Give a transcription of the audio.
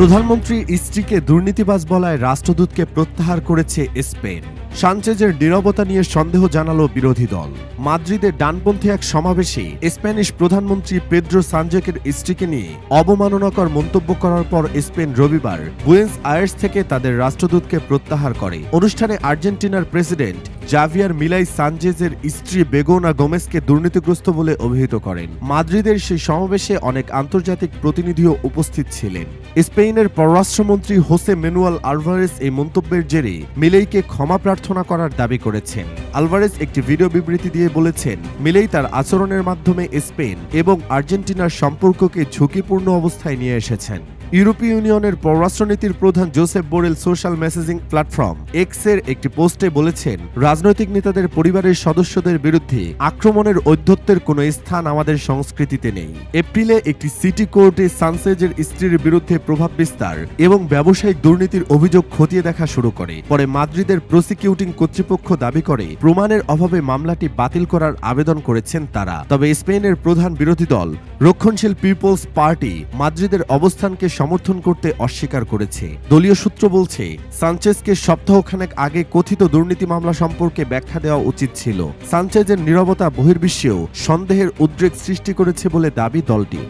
প্রধানমন্ত্রীর স্ত্রীকে দুর্নীতিবাজ বলায় রাষ্ট্রদূতকে প্রত্যাহার করেছে স্পেন। সানচেজের নীরবতা নিয়ে সন্দেহ জানালো বিরোধী দল। মাদ্রিদের ডানপন্থী এক সমাবেশে স্প্যানিশ প্রধানমন্ত্রী পেদ্রো সানজেকের স্ত্রীকে নিয়ে অবমাননাকর মন্তব্য করার পর স্পেন রবিবার বুয়েন্স আয়ার্স থেকে তাদের রাষ্ট্রদূতকে প্রত্যাহার করে। অনুষ্ঠানে আর্জেন্টিনার প্রেসিডেন্ট জাভিয়ার মিলাই সানজেজের স্ত্রী বেগোনা গোমেসকে দুর্নীতিগ্রস্ত বলে অভিহিত করেন। মাদ্রিদের সেই সমাবেশে অনেক আন্তর্জাতিক প্রতিনিধিও উপস্থিত ছিলেন। স্পেনের পররাষ্ট্রমন্ত্রী হোসে মেনুয়াল আলভারেস এই মন্তব্যের জেরে মিলেইকে ক্ষমা প্রার্থনা করার দাবি করেছেন। আলভারেস একটি ভিডিও বিবৃতি দিয়ে বলেছেন, মিলেই তার আচরণের মাধ্যমে স্পেন এবং আর্জেন্টিনার সম্পর্ককে ঝুঁকিপূর্ণ অবস্থায় নিয়ে এসেছেন। ইউরোপীয় ইউনিয়নের পররাষ্ট্রনীতির প্রধান Josep Borrell social messaging platform এক্সের একটি পোস্টে বলেছেন, রাজনৈতিক নেতাদের পরিবারের সদস্যদের বিরুদ্ধে আক্রমণের ঔদ্ধত্যের কোনো স্থান আমাদের সংস্কৃতিতে নেই। এপ্রিলে একটি সিটি কোর্টে সানসেজের স্ত্রীর বিরুদ্ধে প্রভাব বিস্তার এবং ব্যবসায়িক দুর্নীতির অভিযোগ খতিয়ে দেখা শুরু করে। পরে মাদ্রিদের প্রসিকিউটিং কর্তৃপক্ষ দাবি করে, প্রমাণের অভাবে মামলাটি বাতিল করার আবেদন করেছেন তারা। তবে স্পেনের প্রধান বিরোধী দল, রক্ষণশীল পিপলস পার্টি, মাদ্রিদের অবস্থানকে সমর্থন করতে অস্বীকার করেছে। দলীয় সূত্র বলছে, সানচেজকে সপ্তাহখানেক আগে কথিত দুর্নীতি মামলা সম্পর্কে ব্যাখ্যা দেওয়া উচিত ছিল। সানচেজের নিরবতা বহির্বিশ্বেও সন্দেহের উদ্রেক সৃষ্টি করেছে বলে দাবি দলটির